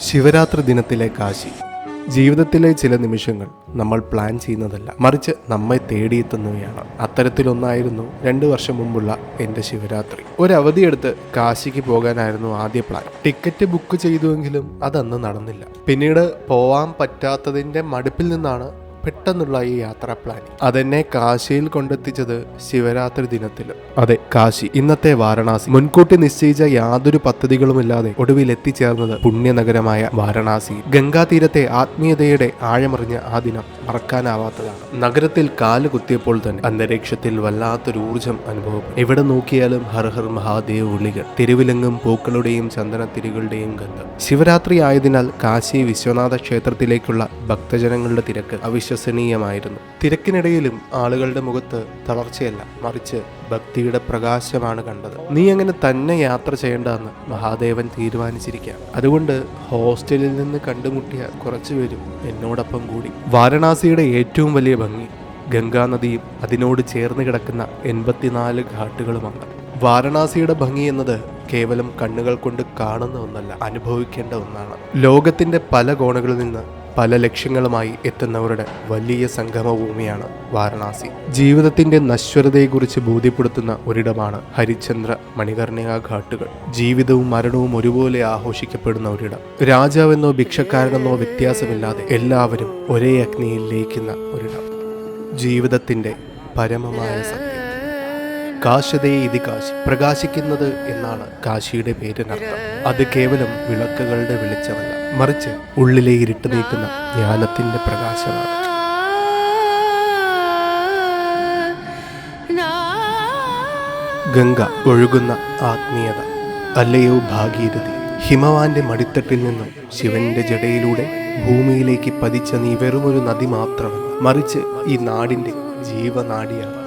ശിവരാത്രി ദിനത്തിലെ കാശി. ജീവിതത്തിലെ ചില നിമിഷങ്ങൾ നമ്മൾ പ്ലാൻ ചെയ്യുന്നതല്ല. മറിച്ച് നമ്മെ തേടിയെത്തുന്നവയാണ്. അത്തരത്തിലൊന്നായിരുന്നു രണ്ടു വർഷം മുമ്പുള്ള എന്റെ ശിവരാത്രി. ഒരവധിയെടുത്ത് കാശിക്ക് പോകാനായിരുന്നു ആദ്യ പ്ലാൻ ടിക്കറ്റ് ബുക്ക് ചെയ്തുവെങ്കിലും അതന്ന് നടന്നില്ല. പിന്നീട് പോവാൻ പറ്റാത്തതിന്റെ മടുപ്പിൽ നിന്നാണ് പെട്ടെന്നുള്ള ഈ യാത്രാ പ്ലാൻ അതെന്നെ കാശിയിൽ കൊണ്ടെത്തിച്ചത് ശിവരാത്രി ദിനത്തിൽ അതെ കാശി. ഇന്നത്തെ വാരണാസി. മുൻകൂട്ടി നിശ്ചയിച്ച യാതൊരു പദ്ധതികളുമില്ലാതെ ഒടുവിൽ എത്തിച്ചേർന്നത് പുണ്യനഗരമായ വാരണാസി. ഗംഗാതീരത്തെ ആത്മീയതയുടെ ആഴമറിഞ്ഞ ആ ദിനം മറക്കാനാവാത്തതാണ്. നഗരത്തിൽ കാൽ കുത്തിയപ്പോൾ തന്നെ അന്തരീക്ഷത്തിൽ വല്ലാത്തൊരു ഊർജം അനുഭവപ്പെടും എവിടെ നോക്കിയാലും ഹർ ഹർ മഹാദേവ് വിളികൾ തെരുവിലെങ്ങും പൂക്കളുടെയും ചന്ദനത്തിരികളുടെയും ഗന്ധം. ശിവരാത്രി ആയതിനാൽ കാശി വിശ്വനാഥ ക്ഷേത്രത്തിലേക്കുള്ള ഭക്തജനങ്ങളുടെ തിരക്ക് അവിശ്വസനീയമായിരുന്നു തിരക്കിനിടയിലും ആളുകളുടെ മുഖത്ത് തളർച്ചയല്ല മറിച്ച് ഭക്തിയുടെ പ്രകാശമാണ് കണ്ടത്. നീ അങ്ങനെ തന്നെ യാത്ര ചെയ്യേണ്ടതെന്ന് മഹാദേവൻ തീരുമാനിച്ചിരിക്കുകയാണ്. അതുകൊണ്ട് ഹോസ്റ്റലിൽ നിന്ന് കണ്ടുമുട്ടിയ കുറച്ചുപേരും എന്നോടൊപ്പം കൂടി. വാരണാസിയുടെ ഏറ്റവും വലിയ ഭംഗി ഗംഗാനദിയും അതിനോട് ചേർന്ന് കിടക്കുന്ന എൺപത്തിനാല് ഘാട്ടുകളുമാണ്. വാരണാസിയുടെ ഭംഗി എന്നത് കേവലം കണ്ണുകൾ കൊണ്ട് കാണുന്ന ഒന്നല്ല അനുഭവിക്കേണ്ട ഒന്നാണ്. ലോകത്തിന്റെ പല കോണുകളിൽ നിന്ന് പല ലക്ഷ്യങ്ങളുമായി എത്തുന്നവരുടെ വലിയ സംഗമഭൂമിയാണ് വാരണാസി. ജീവിതത്തിന്റെ നശ്വരതയെക്കുറിച്ച് ബോധ്യപ്പെടുത്തുന്ന ഒരിടമാണ് ഹരിചന്ദ്ര മണികർണിക ഘാട്ടുകൾ. ജീവിതവും മരണവും ഒരുപോലെ ആഘോഷിക്കപ്പെടുന്ന ഒരിടം. രാജാവെന്നോ ഭിക്ഷക്കാരനെന്നോ വ്യത്യാസമില്ലാതെ എല്ലാവരും ഒരേ അഗ്നിയിൽ ലയിക്കുന്ന ഒരിടം. ജീവിതത്തിന്റെ പരമമായ സത്യം. കാശതേ ഇതി കാശി പ്രകാശിക്കുന്നത് എന്നാണ് കാശിയുടെ പേരിനർത്ഥം അത് കേവലം വിളക്കുകളുടെ വെളിച്ചമല്ല മറിച്ച് ഉള്ളിലെ ഇരുട്ട് നീക്കുന്ന ജ്ഞാനത്തിന്റെ പ്രകാശമാണ്. ഗംഗ ഒഴുകുന്ന ആത്മീയത അല്ലയോ ഭാഗീരഥി ഹിമവാന്റെ മടിത്തട്ടിൽ നിന്നും ശിവന്റെ ജടയിലൂടെ ഭൂമിയിലേക്ക് പതിച്ച നീ വെറുമൊരു നദി മാത്രമല്ല മറിച്ച് ഈ നാടിന്റെ ജീവനാടിയാണ്.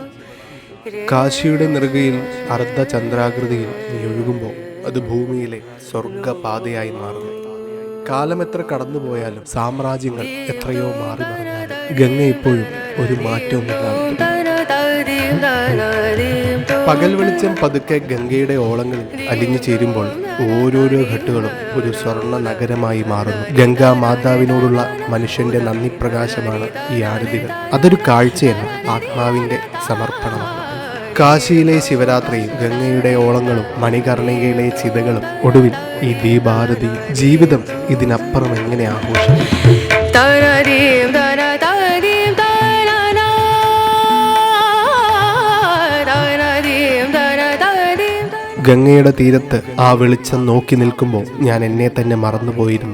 കാശിയുടെ നെറുകയിൽ അർദ്ധചന്ദ്രാകൃതിയിൽ നീ ഒഴുകുമ്പോൾ അത് ഭൂമിയിലെ സ്വർഗപാതയായി മാറുന്നു. കാലം എത്ര കടന്നുപോയാലും സാമ്രാജ്യങ്ങൾ എത്രയോ മാറി മറിഞ്ഞാലും ഗംഗ ഇപ്പോഴും ഒരു മാറ്റവും പകൽ വെളിച്ചം പതുക്കെ ഗംഗയുടെ ഓളങ്ങളിൽ അലിഞ്ഞു ചേരുമ്പോൾ ഓരോരോ ഘട്ടുകളും ഒരു സ്വർണ നഗരമായി മാറുന്നു. ഗംഗാ മാതാവിനോടുള്ള മനുഷ്യന്റെ നന്ദി പ്രകാശമാണ് ഈ ആരതികൾ. അതൊരു കാഴ്ചയല്ല ആത്മാവിന്റെ സമർപ്പണമാണ്. കാശിയിലെ ശിവരാത്രിയും ഗംഗയുടെ ഓളങ്ങളും മണികർണികയിലെ ചിതകളും ഒടുവിൽ ഈ ദീപാരതി ജീവിതം ഇതിനപ്പുറം എങ്ങനെ ആഘോഷിക്കും? ഗംഗയുടെ തീരത്ത് ആ വെളിച്ചം നോക്കി നിൽക്കുമ്പോൾ ഞാൻ എന്നെ തന്നെ മറന്നുപോയിരുന്നു.